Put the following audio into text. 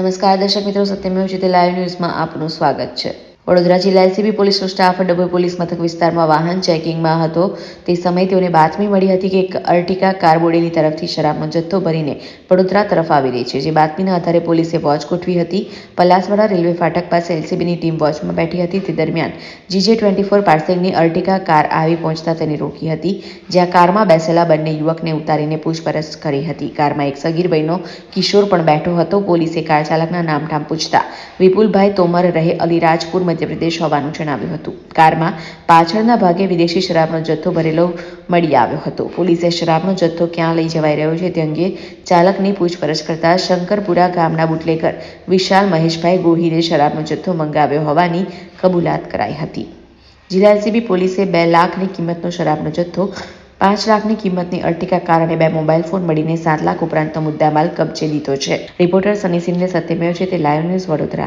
નમસ્કાર દર્શક મિત્રો સત્યમેવ જીતે લાઈવ ન્યૂઝમાં આપનું સ્વાગત છે. વડોદરા જિલ્લા એલસીબી પોલીસનો સ્ટાફ ડભોઈ પોલીસ મથક વિસ્તારમાં વાહન ચેકિંગમાં હતો. તે સમયે તેઓને બાતમી મળી હતી કે એક અર્ટિકા કાર બોડેલી તરફથી શરાબનો જથ્થો ભરીને વડોદરા તરફ આવી રહી છે, જે બાતમીના આધારે પોલીસે વોચ ગોઠવી હતી. પલાસવાડા રેલવે ફાટક પાસે એલસીબીની ટીમ વોચમાં બેઠી હતી. તે દરમિયાન જીજે ટ્વેન્ટી ફોર પાર્સેલની અર્ટિકા કાર આવી પહોંચતા તેને રોકી હતી, જ્યાં કારમાં બેસેલા બંને યુવકને ઉતારીને પૂછપરછ કરી હતી. કારમાં એક સગીર ભાઈનો કિશોર પણ બેઠો હતો. પોલીસે કાર ચાલકના નામઠામ પૂછતા, વિપુલભાઈ, તોમર રહે અલીરાજપુર મધ્યપ્રદેશ હોવાનું જણાવ્યું હતું. કારમાં પાછળના ભાગે વિદેશી શરાબનો જથ્થો ભરેલો મળી આવ્યો હતો. પોલીસે શરાબનો જથ્થો ક્યાં લઈ જવાઈ રહ્યો છે તે અંગે ચાલકની પૂછપરછ કરતા શંકરપુરા ગામના બુટલેકર વિશાલ મહેશભાઈ ગોહિરે શરાબનો જથ્થો મંગાવ્યો હોવાની કબૂલાત કરાઈ હતી. જિલ્લા એલસીબી પોલીસે બે લાખની કિંમતનો શરાબનો જથ્થો, પાંચ લાખની કિંમતની અર્ટિકા કાર અને બે મોબાઈલ ફોન મળીને સાત લાખ ઉપરાંતનો મુદ્દામાલ કબજે લીધો છે. રિપોર્ટર સની સિંહને સત્યમેવ છે તે લાઈવ ન્યૂઝ વડોદરા.